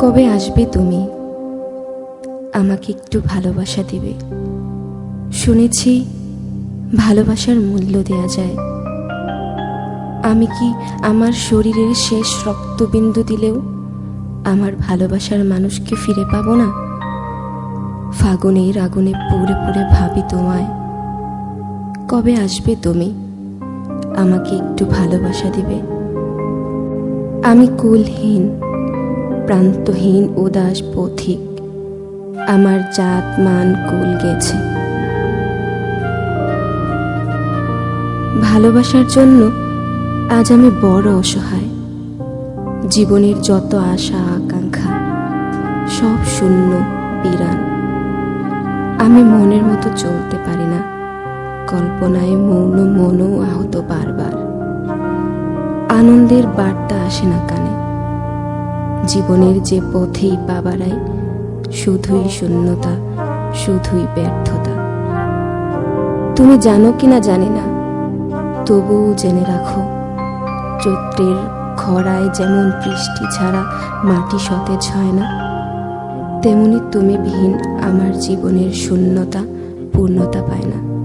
কবে আসবে তুমি? আমাকে একটু ভালোবাসা দিবে। শুনেছি ভালোবাসার মূল্য দেয়া যায়। আমি কি আমার শরীরের শেষ রক্তবিন্দু দিলেও আমার ভালোবাসার মানুষকে ফিরে পাবো না? ফাগুনের আগুনে পুড়ে পুড়ে ভাবি তোমায়। কবে আসবে তুমি? আমাকে একটু ভালোবাসা দিবে। আমি কুলহীন। প্রান্তহীন উদাস পথিক, আমার জাত মান কুল গেছে। ভালোবাসার জন্য আজ আমি বড় অসহায়। জীবনের যত আশা আকাঙ্ক্ষা, সব শূন্য বিরান আমি মনের মতো চলতে পারি না, কল্পনায় মৌন মনও আহত বারবার। আনন্দের বার্তা আসে না কানে জীবনের যে পথেই পা বাড়াই শুধুই শূন্যতা, শুধুই ব্যর্থতা। তুমি জানো কি না জানি না, তবুও জেনে রাখো, চৈত্রের খরায় যেমন বৃষ্টি ছাড়া মাটি সতেজ হয় না, তেমনি তুমি বিহীন আমার জীবনের শূন্যতা, পূর্ণতা পায় না।